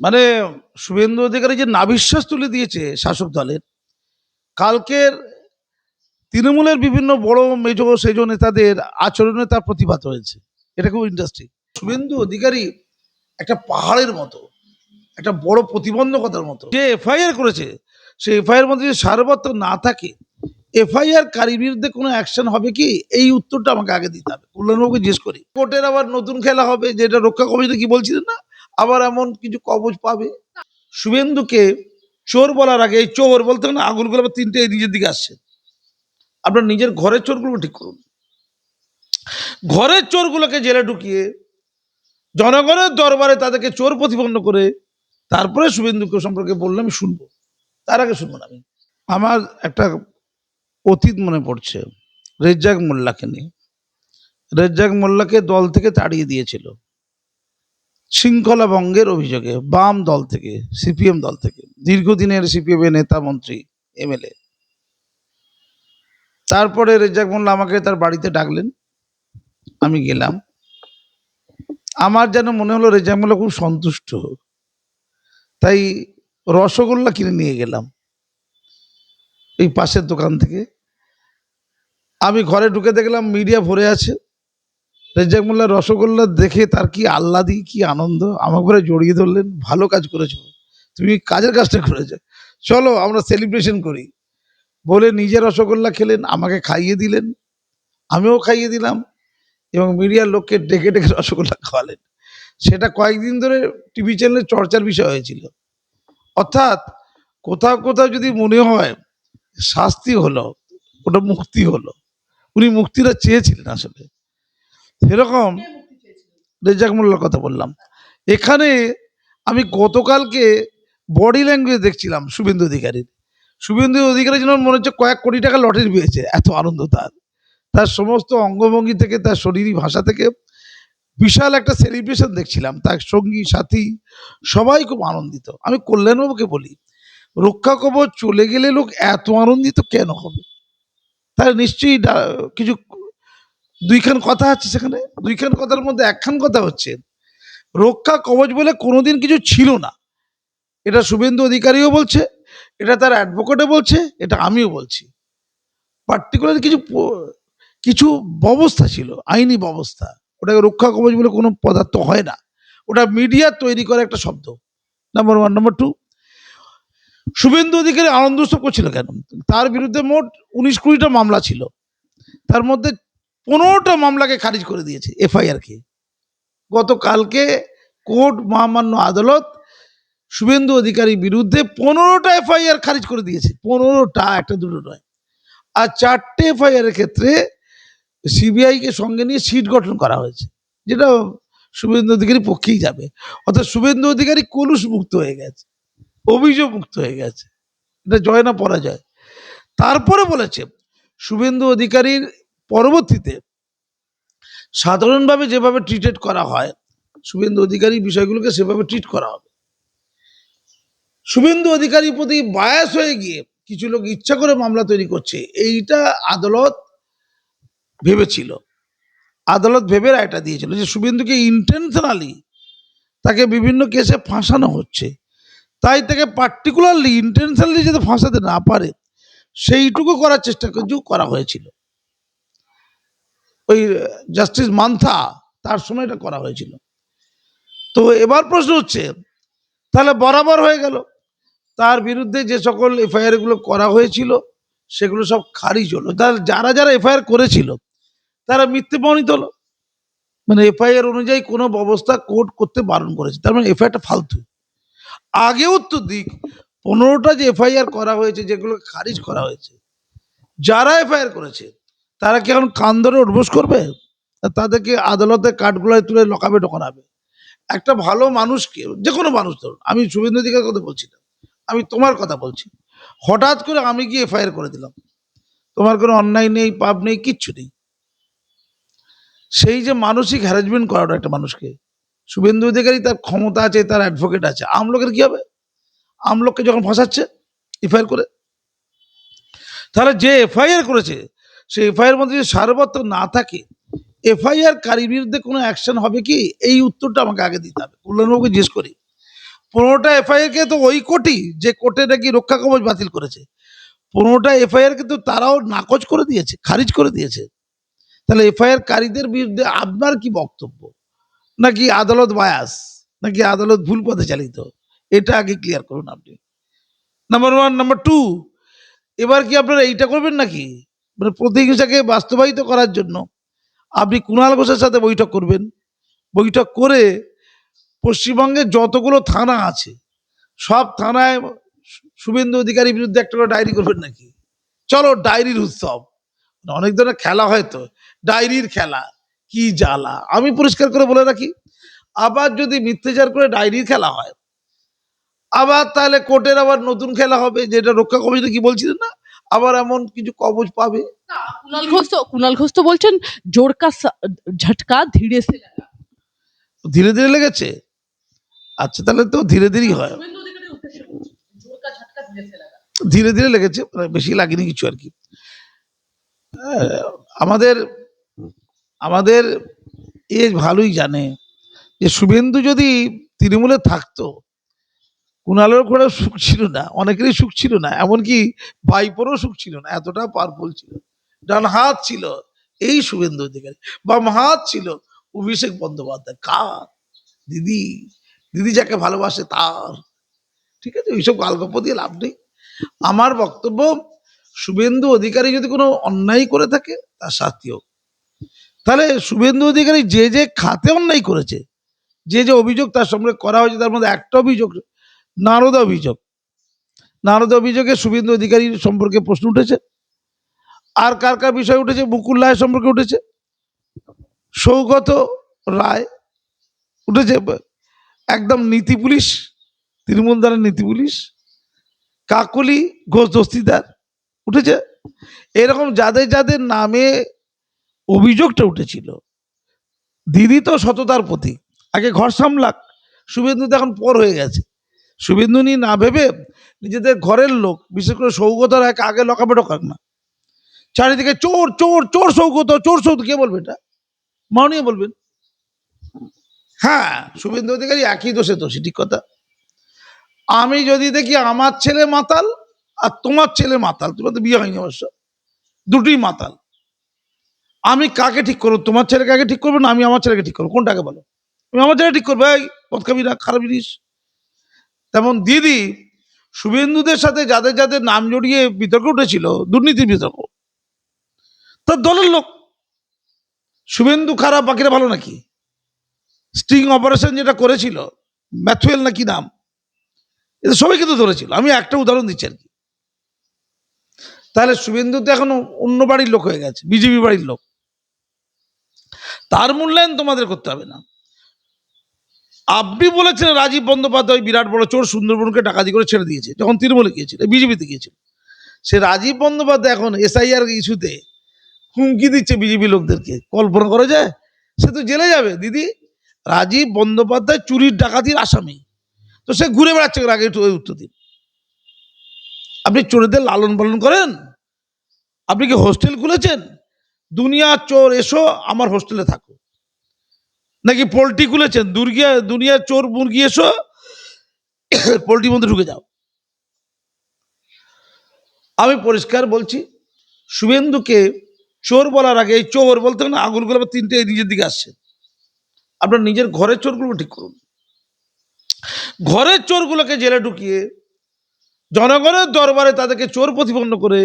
মানে শুভেন্দু অধিকারী যে নাবিশ্বাস তুলে দিয়েছে শাসক দলের, কালকের তৃণমূলের বিভিন্ন বড় মেজ সেজ নেতাদের আচরণে তার প্রতিবাদ হয়েছে। এটা খুব ইন্টারেস্টিং শুভেন্দু অধিকারী একটা পাহাড়ের মতো, একটা বড় প্রতিবন্ধকতার মতো, যে এফআইআর করেছে, সেই এফআইআর মধ্যে যদি সারবত্ত না থাকে, এফআইআর কারীর বিরুদ্ধে কোনো অ্যাকশন হবে কি? এই উত্তরটা আমাকে আগে দিতে হবে। কল্যাণবাবুকে জিজ্ঞেস করি। কোর্টের আবার নতুন খেলা হবে, যেটা রক্ষা কমিটি কি বলছিলেন না? আবার এমন কিছু কবজ পাবে? শুভেন্দুকে চোর বলার আগে এই চোর বলতে না, আঙুলগুলো আবার তিনটে নিজের দিকে আসছে। আপনার নিজের ঘরের চোরগুলো ঠিক করুন। ঘরের চোরগুলোকে জেলে ঢুকিয়ে জনগণের দরবারে তাদেরকে চোর প্রতিপন্ন করে তারপরে শুভেন্দুকে সম্পর্কে বললে আমি শুনব। তার আগে শুনব না আমি। আমার একটা অতীত মনে পড়ছে, রেজ্জাক মোল্লাকে নিয়ে। রেজ্জাক মোল্লাকে দল থেকে তাড়িয়ে দিয়েছিল। শৃঙ্খলা ভঙ্গের অভিযোগে বাম দল থেকে, সিপিএম দল থেকে, দীর্ঘদিনের সিপিএম এর নেতা মন্ত্রী এমএলএ তারপরে রেজাক মোল্লা আমাকে তার বাড়িতে ডাকলেন। আমি গেলাম। আমার যেন মনে হলো রেজাক মোল্লা খুব সন্তুষ্ট। তাই রসগোল্লা কিনে নিয়ে গেলাম। এই পাশের দোকান থেকে। আমি ঘরে ঢুকে দেখলাম মিডিয়া ভরে আছে। রেজ্জাক মোল্লা রসগোল্লা দেখে তার কি আহ্লাদি, কি আনন্দ? আমার ঘরে জড়িয়ে ধরলেন, ভালো কাজ করেছ। তুমি কাজের কাজটা করেছ। চলো আমরা সেলিব্রেশন করি। বলে নিজে রসগোল্লা খেলেন, আমাকে খাইয়ে দিলেন। আমিও খাইয়ে দিলাম এবং মিডিয়ার লোককে ডেকে ডেকে রসগোল্লা খাওয়ালেন। সেটা কয়েকদিন ধরে টিভি চ্যানেলে চর্চার বিষয় হয়েছিল। অর্থাৎ কোথাও কোথাও যদি মনে হয়, শাস্তি হলো, ওটা মুক্তি হলো। উনি মুক্তিটা চেয়েছিলেন আসলে। সেরকম রেজাক মোল্লার কথা বললাম। এখানে আমি গতকালকে বডি ল্যাঙ্গুয়েজ দেখছিলাম শুভেন্দু অধিকারীর। শুভেন্দু অধিকারী যেন মনে হচ্ছে কয়েক কোটি টাকা লটারি পেয়েছে, এত আনন্দ তার। তার সমস্ত অঙ্গভঙ্গি থেকে, তার শরীরী ভাষা থেকে বিশাল একটা সেলিব্রেশন দেখছিলাম। তার সঙ্গী, সাথী, সবাই খুব আনন্দিত। আমি কল্যাণবাবুকে বলি, রক্ষা কবচ চলে গেলে লোক এত আনন্দিত কেন হবে? তার নিশ্চয়ই কিছু দুইখান কথা আছে সেখানে, দুইখান কথার মধ্যে একখান কথা হচ্ছে, রক্ষা কবচ বলে কোনোদিন কিছু ছিল না। এটা শুভেন্দু অধিকারীও বলছে, এটা তার অ্যাডভোকেটও বলছে, এটা আমিও বলছি। পার্টিকুলার কিছু কিছু ব্যবস্থা ছিল, আইনি ব্যবস্থা। ওটাকে রক্ষা কবচ বলে কোনো পদার্থ হয় না। ওটা মিডিয়া তৈরি করা একটা শব্দ। Number one number two Suvendu Adhikari আনন্দ উৎসব করছিল কেন? তার বিরুদ্ধে মোট উনিশ কুড়িটা মামলা ছিল। তার মধ্যে পনেরোটা মামলাকে খারিজ করে দিয়েছে এফআইআরকে। গতকালকে কোর্ট মহামান্য আদালত শুভেন্দু অধিকারীর বিরুদ্ধে পনেরোটা এফআইআর খারিজ করে দিয়েছে। পনেরোটা, একটা দুটো নয়। আর চারটে এফআইআর এর ক্ষেত্রে সিবিআইকে সঙ্গে নিয়ে সিট গঠন করা হয়েছে, যেটা শুভেন্দু অধিকারী পক্ষেই যাবে। অর্থাৎ শুভেন্দু অধিকারী কলুষ মুক্ত হয়ে গেছে, অভিযোগ মুক্ত হয়ে গেছে। এটা জয় না পরাজয়। তারপরে বলেছে, শুভেন্দু অধিকারীর পরবর্তীতে সাধারণভাবে যেভাবে ট্রিটেড করা হয়, শুভেন্দু অধিকারী বিষয়গুলোকে সেভাবে ট্রিট করা হবে। শুভেন্দু অধিকারীর প্রতি বায়াস হয়ে গিয়ে কিছু লোক ইচ্ছা করে মামলা তৈরি করছে, এইটা আদালত ভেবেছিল। আদালত ভেবে রায়টা দিয়েছিল যে শুভেন্দুকে ইন্টেনশনালি তাকে বিভিন্ন কেসে ফাঁসানো হচ্ছে। তাই তাকে পার্টিকুলারলি ইন্টেনশনালি যাতে ফাঁসাতে না পারে, সেইটুকু করার চেষ্টা করা হয়েছিল। ওই জাস্টিস মান্থা তার সময় এটা করা হয়েছিল। তো এবার প্রশ্ন হচ্ছে, তাহলে বরাবর হয়ে গেল। তার বিরুদ্ধে যে সকল এফআইআরগুলো করা হয়েছিল, সেগুলো সব খারিজ হলো। তার যারা যারা এফআইআর করেছিল, তারা মিথ্যে প্রমাণিত হলো। মানে এফআইআর অনুযায়ী কোনো ব্যবস্থা কোর্ট করতে বারণ করেছে। তার মানে এফআইআরটা ফালতু। আগেও তো দিক, পনেরোটা যে এফআইআর করা হয়েছে, যেগুলো খারিজ করা হয়েছে, যারা এফআইআর করেছে তারা কি এখন কান ধরে উঠবোস করবে? তাদেরকে আদালতে কাঠগুলায় তুলে লকাবে ঢোকানাবে একটা ভালো মানুষকে যে কোনো মানুষ ধরুন, আমি শুভেন্দু অধিকার কথা বলছি না, আমি তোমার কথা বলছি। হঠাৎ করে আমি গিয়ে এফআইআর করে দিলাম। তোমার কোনো অন্যায় নেই, পাপ নেই, কিচ্ছু নেই। সেই যে মানসিক হ্যারাসমেন্ট করাটা একটা মানুষকে, শুভেন্দু অধিকারী তার ক্ষমতা আছে, তার অ্যাডভোকেট আছে আমলোকের কি হবে? আমলোককে যখন ফাঁসাচ্ছে, এফআইআর করে? তাহলে যে এফআইআর করেছে সেই এফআইআর মধ্যে যদি সারবত্ত না থাকে, এফআইআর কারীর বিরুদ্ধে কোনো অ্যাকশন হবে কি? এই উত্তরটা আমাকে আগে দিতে হবে। কল্যাণবাবুকে জিজ্ঞেস করি। পনেরোটা এফআইআর কে তো ওই কোর্টই যে কোর্টে নাকি রক্ষা কবচ বাতিল করেছে, পনেরোটা এফআইআর কিন্তু তারাও নাকচ করে দিয়েছে, খারিজ করে দিয়েছে। তাহলে এফআইআর কারীদের বিরুদ্ধে আপনার কি বক্তব্য? নাকি আদালত বায়াস? নাকি আদালত ভুল পথে চালিত? এটা আগে ক্লিয়ার করুন আপনি। নাম্বার ওয়ান নাম্বার টু এবার কি আপনারা এইটা করবেন নাকি? মানে প্রতিহিংসাকে বাস্তবায়িত করার জন্য আপনি কুণাল ঘোষের সাথে বৈঠক করবেন। বৈঠক করে পশ্চিমবঙ্গে যতগুলো থানা আছে, সব থানায় শুভেন্দু অধিকারীর বিরুদ্ধে একটা করে ডায়েরি করবেন নাকি? চলো, ডায়েরির উৎসব। অনেক ধরনের খেলা হয় তো, ডায়েরির খেলা, কি জ্বালা? আমি পরিষ্কার করে বলে রাখি, আবার যদি মিথ্যাচার করে ডায়েরির খেলা হয়, আবার তাহলে কোর্টের আবার নতুন খেলা হবে, যেটা রক্ষা কমিটি কি বলছিলেন না? আবার এমন কিছু কবজ পাবে? কুণাল ঘোষ তো কুণাল ঘোষ তো বলছেন জোরকা ঝটকা ধীরে সে লাগা। ধীরে ধীরে লেগেছে? আচ্ছা তাহলে তো ধীরে ধীরেই হয়। ধীরে ধীরে লেগেছে মানে বেশি লাগেনি কিছু আর কি। আহ, আমাদের আমাদের এ ভালোই জানে যে শুভেন্দু যদি তৃণমূলে থাকতো কুণালের করে সুখ ছিল না, অনেকেরই সুখ ছিল না, এমনকি ভাইপোরও সুখ ছিল না, এতটা পারফুল ছিল। ডান হাত ছিল, এই শুভেন্দু অধিকারী। বাম হাত ছিল, অভিষেক বন্দ্যোপাধ্যায়, কার? দিদি দিদি যাকে ভালোবাসে তার। ঠিক আছে, ওইসব গালগপ্প দিয়ে লাভ নেই। আমার বক্তব্য, শুভেন্দু অধিকারী যদি কোনো অন্যায় করে থাকে, তার শাস্তি হোক। তাহলে শুভেন্দু অধিকারী যে যে খাতে অন্যায় করেছে, যে যে অভিযোগ তার সঙ্গে করা হয়েছে, তার মধ্যে একটা অভিযোগ নারদ অভিযোগ। নারদ অভিযোগে শুভেন্দু অধিকারী সম্পর্কে প্রশ্ন উঠেছে। আর কার কার বিষয় উঠেছে? মুকুল রায় সম্পর্কে উঠেছে। সৌগত রায় উঠেছে। একদম নীতি পুলিশ, তৃণমূল দ্বারা নীতি পুলিশ। কাকলি ঘোষ দস্তিদার উঠেছে। এরকম যাদের যাদের নামে অভিযোগটা উঠেছিল, দিদি তো সততার প্রতীক। আগে ঘর সামলাক, শুভেন্দু তো এখন পর হয়ে গেছে। শুভেন্দু না ভেবে নিজেদের ঘরের লোক, বিশেষ করে সৌগত রায়কে আগে লকাপে ঢোকাক না। চারিদিকে চোর চোর চোর সৌগত চোর সৌগত, কে বলবে এটা? মাননীয় বলবেন। হ্যাঁ শুভেন্দু অধিকারী একই দোষে দোষী, ঠিক কথা। আমি যদি দেখি আমার ছেলে মাতাল আর তোমার ছেলে মাতাল, তোমার তো বিয়ে হয়নি অবশ্য, দুটোই মাতাল, আমি কাকে ঠিক করব? তোমার ছেলেকে আগে ঠিক করব না আমি আমার ছেলেকে ঠিক করব? কোনটাকে বলো? আমি আমার ছেলে ঠিক করব? এই পথ খাবি না খারাপ জিনিস। তেমন দিদি শুভেন্দুদের সাথে যাদের যাদের নাম জড়িয়ে বিতর্ক উঠেছিল, দুর্নীতির বিতর্ক। তার দলের লোক, শুভেন্দু খারাপ, বাকিরা ভালো নাকি? স্টিং অপারেশন যেটা করেছিল, ম্যাথুয়েল নাকি নাম এদের সবাই কিন্তু ধরেছিল। আমি একটা উদাহরণ দিচ্ছি আর কি। তাহলে শুভেন্দু তো এখন অন্য বাড়ির লোক হয়ে গেছে, বিজেপি বাড়ির লোক। তার মূল্যায়ন তোমাদের করতে হবে না। আপনি বলেছেন রাজীব বন্দ্যোপাধ্যায় বিরাট বড় চোর সুন্দরবনকে ডাকাতি করে ছেড়ে দিয়েছে, যখন তৃণমূলে গিয়েছিল, বিজেপিতে গিয়েছিল। সে রাজীব বন্দ্যোপাধ্যায় এখন এসআইআর ইস্যুতে হুমকি দিচ্ছে বিজেপি লোকদেরকে। কল্পনা করা যায়? সে তো জেলে যাবে, দিদি। রাজীব বন্দ্যোপাধ্যায় চুরির ডাকাতির আসামি। তো সে ঘুরে বেড়াচ্ছে আগে উত্তর দিন। আপনি চোরেদের লালন পালন করেন? আপনি কি হোস্টেল খুলেছেন? দুনিয়া চোর, এসো, আমার হোস্টেলে থাকো। নাকি পোলট্রি খুলেছেন? দুর্গিয়া দুনিয়ার চোর মুরগি এসো পোল্ট্রির মধ্যে ঢুকে যাও। আমি পরিষ্কার বলছি, শুভেন্দুকে চোর বলার আগে এই চোর বলতে না, আঙুলগুলো আবার তিনটে নিজের দিকে আসছে। আপনার নিজের ঘরের চোরগুলো ঠিক করুন। ঘরের চোরগুলোকে জেলে ঢুকিয়ে জনগণের দরবারে তাদেরকে চোর প্রতিপন্ন করে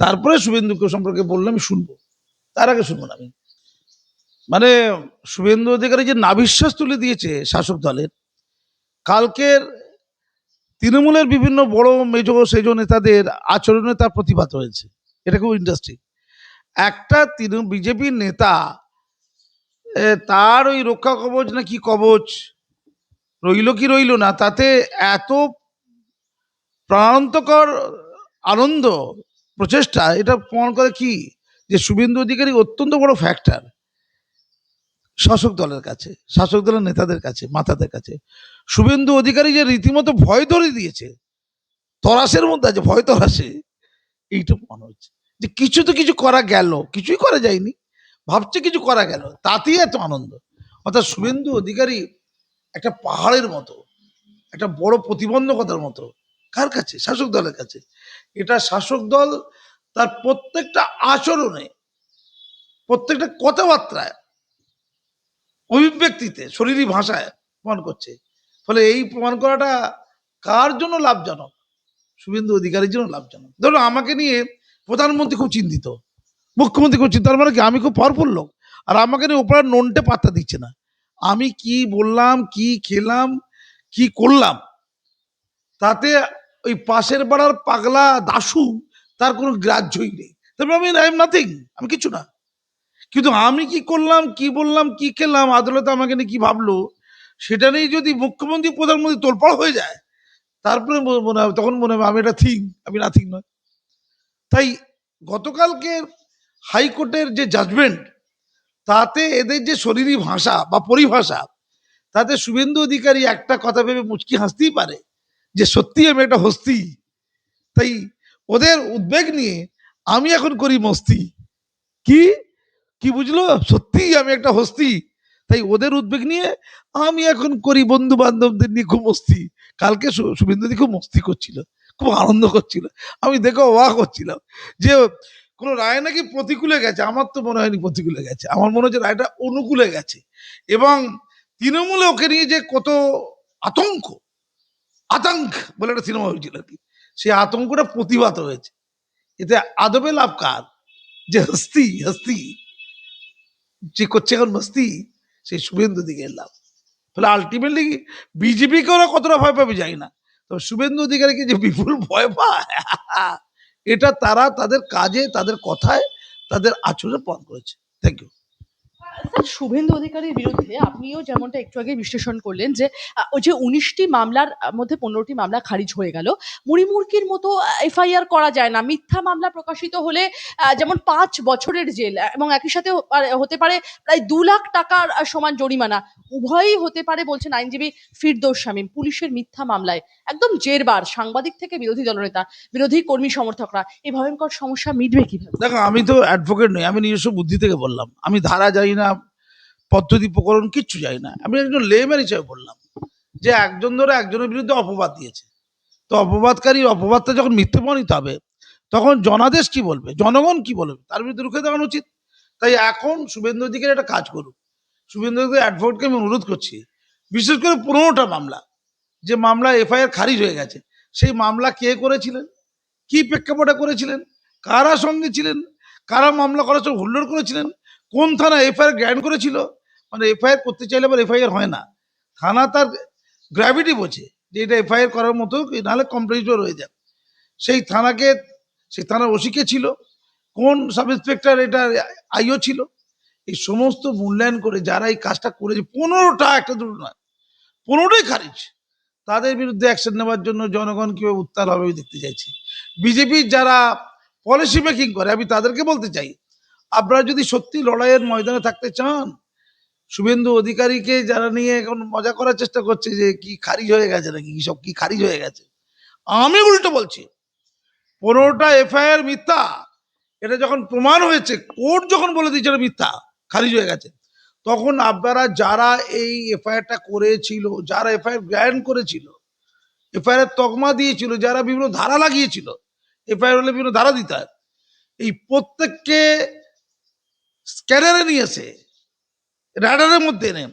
তারপরে শুভেন্দুকে সম্পর্কে বললে আমি শুনব। তার আগে শুনব না আমি। মানে শুভেন্দু অধিকারী যে নাবিশ্বাস তুলে দিয়েছে শাসক দলের, কালকের তৃণমূলের বিভিন্ন বড় মেজ সেজ নেতাদের আচরণে তার প্রতিবাদ হয়েছে এটা খুব ইন্টারেস্টিং একটা তৃণ বিজেপির নেতা তার ওই রক্ষা কবচ না কি কবচ, রইল কি রইল না, তাতে এত প্রাণান্তকর আনন্দ, প্রচেষ্টা, এটা প্রমাণ করে কি? যে শুভেন্দু অধিকারী অত্যন্ত বড় ফ্যাক্টর শাসক দলের কাছে, শাসক দলের নেতাদের কাছে, মাথাদের কাছে। শুভেন্দু অধিকারী যে রীতিমতো ভয় ধরে দিয়েছে, তরাসের মধ্যে আছে, ভয় তরাসে এইটা মনে হচ্ছে। যে কিছু তো কিছু করা গেল, কিছুই করা যায়নি। ভাবছে কিছু করা গেল, তাতেই এত আনন্দ। অর্থাৎ শুভেন্দু অধিকারী একটা পাহাড়ের মতো, একটা বড় প্রতিবন্ধকতার মতো, কার কাছে? শাসক দলের কাছে। এটা শাসক দল তার প্রত্যেকটা আচরণে, প্রত্যেকটা কথাবার্তায় অভিব্যক্তিতে, শরীরী ভাষায় প্রমাণ করছে। ফলে এই প্রমাণ করাটা কার জন্য লাভজনক? শুভেন্দু অধিকারীর জন্য লাভজনক। ধরুন আমাকে নিয়ে প্রধানমন্ত্রী খুব চিন্তিত। মুখ্যমন্ত্রী খুব চিন্তিত মানে কি? আমি খুব পাওয়ারফুল লোক। আর আমাকে নিয়ে ওপরে ননটে পাত্তা দিচ্ছে না। আমি কি বললাম, কি খেলাম, কি করলাম? তাতে ওই পাশের পাড়ার পাগলা দাসু তার কোনো গ্রাহ্যই নেই। তবে আমি আই এম নাথিং আমি কিছু না। কিন্তু আমি কি করলাম, কি বললাম, কি খেলাম, আদালতে আমাকে নিয়ে কি ভাবলো, সেটা নিয়ে যদি মুখ্যমন্ত্রী, প্রধানমন্ত্রী তোলপাড় হয়ে যায়, তারপরে মনে হবে, তখন মনে হবে আমি এটা থিং আমি না থিং নয়। তাই গতকালকে হাইকোর্টের যে জাজমেন্ট তাতে এদের যে শরীরী ভাষা বা পরিভাষা, তাতে শুভেন্দু অধিকারী একটা কথা ভেবে মুচকি হাসতেই পারে, যে সত্যি আমি একটা হস্তি। তাই ওদের উদ্বেগ নিয়ে আমি এখন করি মস্তি। কি? কি বুঝলো? সত্যি আমি একটা হস্তি। তাই ওদের উদ্বেগ নিয়ে আমি এখন করি বন্ধু বান্ধবদের নিয়ে খুব মস্তি। কালকে শুভেন্দুদি খুব মস্তি করছিল, খুব আনন্দ করছিল। আমি দেখে অবাক হচ্ছিলাম যে কোনো রায় নাকি প্রতিকূলে গেছে। আমার তো মনে হয়নি প্রতিকূলে গেছে। আমার মনে হচ্ছে রায়টা অনুকূলে গেছে। এবং তৃণমূলে ওকে নিয়ে যে কত আতঙ্ক আতঙ্ক বলে একটা সিনেমা হয়েছিল আর কি। সেই আতঙ্কটা প্রতিভাত হয়েছে। এতে আদবে লাভ কার? যে হস্তি হস্তি। যে করছে এখন মস্তি, সেই শুভেন্দু দিকে লাভ। ফলে আলটিমেটলি বিজেপিকে ওরা কতটা ভয় পাবে যাই না। তবে শুভেন্দু অধিকারীকে যে বিপুল ভয় পায়, এটা তারা তাদের কাজে, তাদের কথায়, তাদের আচরণে প্রমাণ করেছে। থ্যাংক ইউ স্যার, শুভেন্দু অধিকারীর বিরুদ্ধে আপনিও যেমনটা একটু আগে বিশ্লেষণ করলেন যে ওই যে উনিশটি মামলার মধ্যে পনেরোটি মামলা খারিজ হয়ে গেল। মুড়িমুড়কির মতো এফআইআর করা যায় না। মিথ্যা মামলা প্রকাশিত হলে যেমন পাঁচ বছরের জেল, এবং একই সাথে হতে পারে প্রায় দু লাখ টাকার সমান জরিমানা। উভয়ই হতে পারে বলছেন আইনজীবী ফিরদৌস শামীম, পুলিশের মিথ্যা মামলায়। একদম জেরবার, সাংবাদিক থেকে বিরোধী দলনেতা, বিরোধী কর্মী সমর্থকরা। এই ভয়ঙ্কর সমস্যা মিটবে কীভাবে? দেখো, আমি তো অ্যাডভোকেট নই, আমি নিজস্ব বুদ্ধি থেকে বললাম। আমি ধারা জানি না পদ্ধতি প্রকরণ কিচ্ছু জানি না। আমি একজন লেম্যান হিসেবে বললাম যে একজন ধরে একজনের বিরুদ্ধে অপবাদ দিয়েছে। তো অপবাদকারীর অপবাদটা যখন মিথ্যে প্রমাণিত হবে, তখন জনাদেশ কি বলবে? জনগণ কি বলবে? তার বিরুদ্ধে রুখে দেওয়ানো উচিত। তাই এখন শুভেন্দু অধিকারী একটা কাজ করুক। শুভেন্দু অধিকারী অ্যাডভোকেটকে আমি অনুরোধ করছি, বিশেষ করে পনেরোটা মামলা, যে মামলা এফআইআর খারিজ হয়ে গেছে, সেই মামলা কে করেছিলেন? কি প্রেক্ষাপটে করেছিলেন? কারা সঙ্গে ছিলেন? কারা মামলা করার সময় হুল্লোড় করেছিলেন? কোন থানা এফআইআর গ্র্যান্ড করেছিল? মানে এফআইআর করতে চাইলে আবার এফআইআর হয় না। থানা তার গ্র্যাভিটি বোঝে যে এটা এফআইআর করার মতো নাহলে কমপ্লেন্সও রয়ে যায়। সেই থানাকে, সেই থানার ওসিকে ছিল, কোন সাব ইন্সপেক্টর এটা আইও ছিল, এই সমস্ত মূল্যায়ন করে যারা এই কাজটা করেছে, পনেরোটা একটা দুটো নয়, পনেরোটাই খারিজ। তাদের বিরুদ্ধে অ্যাকশন নেওয়ার জন্য জনগণ কীভাবে উত্তাল হবে আমি দেখতে চাইছি। বিজেপির যারা পলিসি মেকিং করে, আমি তাদেরকে বলতে চাই, আপনারা যদি সত্যি লড়াইয়ের ময়দানে থাকতে চান শুভেন্দু অধিকারীকে যারা নিয়ে এখন মজা করার চেষ্টা করছে যে কি খারিজ হয়ে গেছে নাকি, কি সব কি খারিজ হয়ে গেছে। আমি উল্টো বলছি পনেরোটা এফআইআর মিথ্যা। এটা যখন প্রমাণ হয়েছে, কোর্ট যখন বলে দিয়েছে মিথ্যা, খারিজ হয়ে গেছে, তখন আপনারা যারা এই এফআইআরটা করেছিল, যারা এফআইআর গ্র্যান্ড করেছিল এফআইআর তকমা দিয়েছিল, যারা বিভিন্ন ধারা লাগিয়েছিল, এফআইআর হলে বিভিন্ন ধারা দিতে এই প্রত্যেককে স্ক্যানারে নিয়েছে র্যাডারের মধ্যে এনে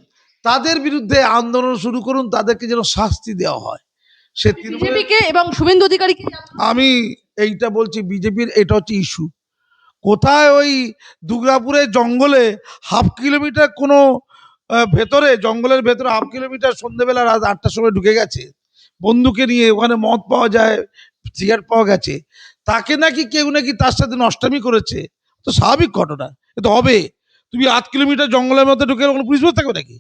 তাদের বিরুদ্ধে আন্দোলন শুরু করুন তাদেরকে যেন শাস্তি দেওয়া হয়। সে বিজেপিকে এবং শুভেন্দু অধিকারীকে আমি এইটা বলছি বিজেপির এটা হচ্ছে ইস্যু। কোথায় ওই দুর্গাপুরের জঙ্গলে হাফ কিলোমিটার কোনো ভেতরে জঙ্গলের ভেতরে হাফ কিলোমিটার সন্ধ্যেবেলা রাত আটটার সময় ঢুকে গেছে। বন্ধুকে নিয়ে ওখানে মদ পাওয়া যায় সিগারেট পাওয়া গেছে। তাকে নাকি কেউ নাকি তার সাথে নষ্টামি করেছে। তো স্বাভাবিক ঘটনা এ তো হবে। তুমি আট কিলোমিটার জঙ্গলের মধ্যে ঢুকে কোনো পুলিশ বসে থাকবে নাকি?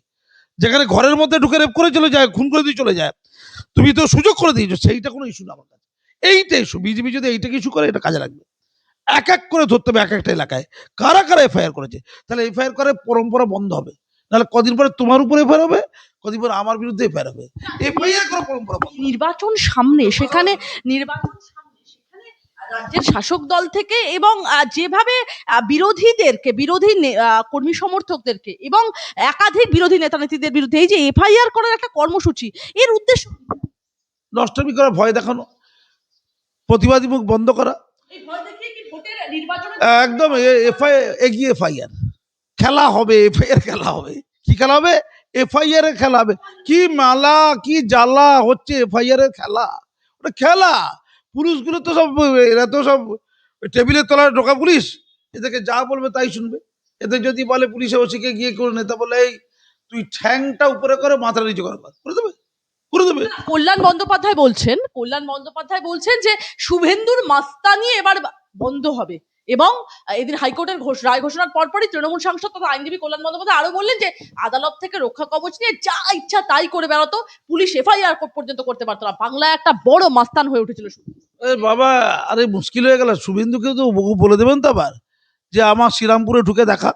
যেখানে ঘরের মধ্যে ঢুকে রেপ করে চলে যায় খুন করে দিয়ে চলে যায়। তুমি তো সুযোগ করে দিয়েছ সেইটা কোনো ইস্যু না আমার কাছে। এইটা ইস্যু বিজেপি যদি এইটাকে ইস্যু করে এটা কাজে লাগবে। এক এক করে ধরতে হবে এক একটা এলাকায়। কারা কারা এফআইআর করেছে? তাহলে এফআইআর করে পরম্পরা বন্ধ হবে। নাহলে কদিন পরে তোমার উপরে এফআইআর হবে কদিন পরে আমার বিরুদ্ধে এফআইআর হবে। এফআইআর করে পরম্পরা নির্বাচন সামনে সেখানে নির্বাচন রাজ্যের শাসক দল থেকে এবং যেভাবে বিরোধীদেরকে বিরোধী কর্মী সমর্থকদেরকে এবং একাধিক বিরোধী নেতা নেত্রীদের বিরুদ্ধে এই যে এফআইআর করার একটা কর্মসূচি এর উদ্দেশ্য? নষ্টমী করা ভয় দেখানো প্রতিবাদী মুখ বন্ধ করা। একদম এফআই এগিয়ে এফআইআর। খেলা হবে এফআইআর খেলা হবে। কি খেলা হবে? এফআইআর এর খেলা হবে। কি মালা কি জ্বালা হচ্ছে এফআইআর এর খেলা? ওটা খেলা। পুলিশগুলো তো সব, এরা তো সব টেবিলের তলায় ঢোকা পুলিশ। এদেরকে যা বলবে তাই শুনবে। এদের যদি বলে পুলিশে ওসিকে গিয়ে কোনো নেতা বলে, এই, তুই ঠ্যাংটা উপরে করে, মাথা নিচে করে। কর। করে দেবে করে দেবে। কল্যাণ বন্দ্যোপাধ্যায় বলছেন, কল্যাণ বন্দ্যোপাধ্যায় বলছেন যে শুভেন্দুর মাস্তানি এবার বন্ধ হবে। এবং এদিন হাইকোর্টের রায় ঘোষণার পরপরই তৃণমূল সাংসদ তথা আইনজীবী কল্যাণ বন্দ্যোপাধ্যায় আরও বললেন যে, আদালত থেকে রক্ষা কবচ নিয়ে যা ইচ্ছা তাই করে বেড়াতো, পুলিশ এফআইআর পর্যন্ত করতে পারতো না। বাংলায় একটা বড় মাস্তান হয়ে উঠেছিল। বাবা, আরে মুশকিল হয়ে গেল। শুভেন্দুকে তো বলে দেবেন তো আবার, যে আমার শ্রীরামপুরে ঢুকে দেখা।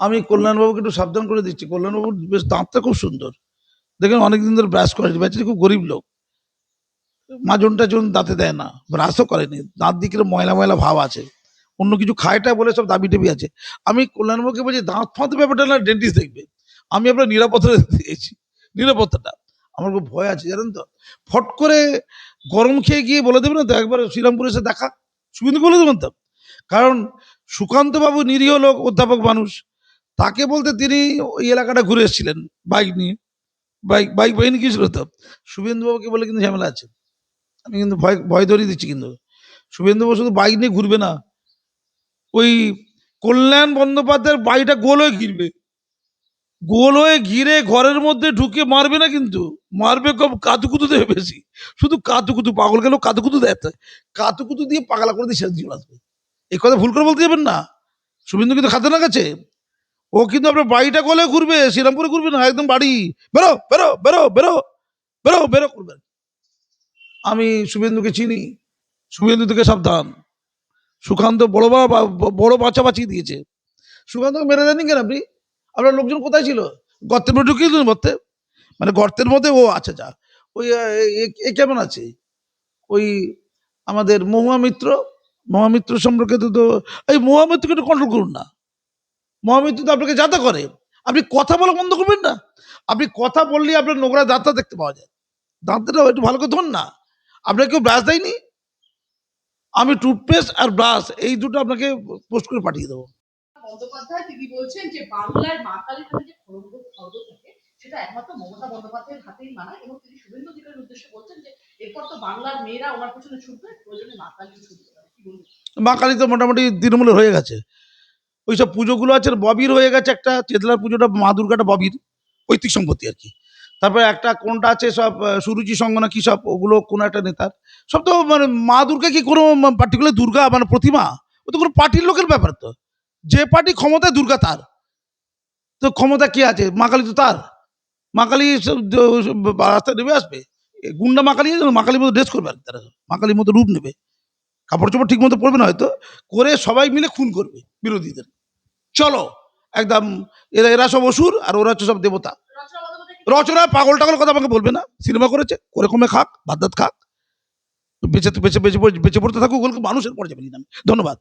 আমি কল্যাণবাবুকে একটু সাবধান করে দিচ্ছি। কল্যাণবাবুর বেশ দাঁতটা খুব সুন্দর। দেখেন, অনেকদিন ধরে ব্রাশ করেনি বেচারি খুব গরিব লোক। মাজন টাজন দাঁতে দেয় না ব্রাশও করেনি দাঁত দিকে ময়লা ময়লা ভাব আছে। অন্য কিছু খায়টা বলে সব দাবি টেবি আছে। আমি কল্যাণবাবুকে বলছি, দাঁত ফাঁত ব্যাপারটা না ডেন্টিস্ট দেখবে। আমি আপনার নিরাপত্তা দিয়েছি, নিরাপত্তাটা। আমার খুব ভয় আছে, জানেন তো? ফট করে গরম খেয়ে গিয়ে বলে দেবে না তো, একবার শ্রীরামপুরে এসে দেখা। শুভেন্দু বলে দেবেন তো। কারণ সুকান্তবাবু নিরীহ লোক, অধ্যাপক মানুষ। তাকে বলতে তিনি ওই এলাকাটা ঘুরে এসেছিলেন, বাইক নিয়ে। বাইক বাইক বাহিনী গিয়েছিল তো। শুভেন্দুবাবুকে বলে কিন্তু ঝামেলা আছে। আমি কিন্তু ভয় ভয় ধরিয়ে দিচ্ছি কিন্তু। শুভেন্দুবাবু শুধু বাইক নিয়ে ঘুরবে না। ওই কল্যাণ বন্দ্যোপাধ্যায়ের বাড়িটা গোল হয়ে ঘিরবে। গোল হয়ে ঘিরে ঘরের মধ্যে ঢুকে মারবে না কিন্তু। মারবে কম কাতুকুতু দেবে বেশি। শুধু কাতুকুতু পাগল গেলেও কাতুকুতু দেয় তো। কাতুকুতু দিয়ে পাগলা করে দিয়ে জীবন আসবে। এই কথা ভুল করে বলতে যাবেন না। শুভেন্দু কিন্তু খাতে না গেছে। ও কিন্তু আপনার বাড়িটা গোলে ঘুরবে, শ্রীরামপুরে ঘুরবে না, একদম বাড়ি। বেরো বেরো বেরো বেরো বেরো বেরো করবেন। আমি শুভেন্দুকে চিনি। শুভেন্দু থেকে সাবধান। সুকান্ত বড় বা বড় বাচ্চা বাঁচিয়ে দিয়েছে। সুকান্তকে মেরে দেননি কেন আপনি? আপনার লোকজন কোথায় ছিল? গর্তের মধ্যে ঢুকিয়ে দিলেন গর্তে মানে গর্তের মধ্যে? ও আচ্ছা যা ওই, এ- কেমন আছে? ওই আমাদের মহুয়া মিত্র? মহামিত্র সম্পর্কে তো তো, এই মহামিত্রকে একটু কন্ট্রোল করুন না। মহামিত্র তো আপনাকে যাতা করে। আপনি কথা বলা বন্ধ করবেন না। আপনি কথা বললেই আপনার নোংরা দাঁতটা দেখতে পাওয়া যায়। দাঁতটা একটু ভালো করে ধরুন না। আপনাকে কেউ ব্রাশ দেয়নি? আমি টুথপেস্ট আর ব্রাশ এই দুটো আপনাকে পোস্ট করে পাঠিয়ে দেবো। বন্দ্যোপাধ্যায় তিনি বলছেন যে বাংলার মা কালীর যে খড়গ খড়গ থাকে সেটা একমাত্র মমতা বন্দ্যোপাধ্যায়ের হাতেই মানা এবং তিনি শুভেন্দু অধিকারীর উদ্দেশ্যে বলছেন যে এরপর তো বাংলার মেয়েরা ওনার পেছনে ছুটবে প্রয়োজনে মা কালী ছুটবে মা কালী তো মোটামুটি তৃণমূলের হয়ে গেছে। পুজোগুলো আছে ববির হয়ে গেছে একটা চেতলার পুজোটা মা দুর্গাটা ববির পৈতৃক সম্পত্তি আর কি। তারপরে একটা কোনটা আছে সব সুরুচি সঙ্গ না কি সব, ওগুলো কোনো একটা নেতার। সব তো মানে মা দুর্গা কি কোনো পার্টিকুলার দুর্গা মানে প্রতিমা? ও তো কোনো পার্টির লোকের ব্যাপার তো। যে পার্টি ক্ষমতায় দুর্গা তার। তো ক্ষমতা কে আছে? মা কালী তো তার। মা কালী রাস্তায় নেমে আসবে। গুন্ডা মা কালী মা কালীর মতো ড্রেস করবে আর তারা মা কালীর মতো রূপ নেবে। কাপড় চোপড় ঠিক মতো পরবে না হয়তো। করে সবাই মিলে খুন করবে বিরোধীদের। চলো, একদম, এরা এরা সব অসুর আর ওরা হচ্ছে সব দেবতা। রচনা, পাগল টাগল কথা আমাকে বলবে না। সিনেমা করেছে করে কমে খাক ভাত খাক। বেঁচে বেঁচে বেঁচে বেঁচে পড়তে থাকুক, ওগুলোকে মানুষের পর্যায়ে। ধন্যবাদ।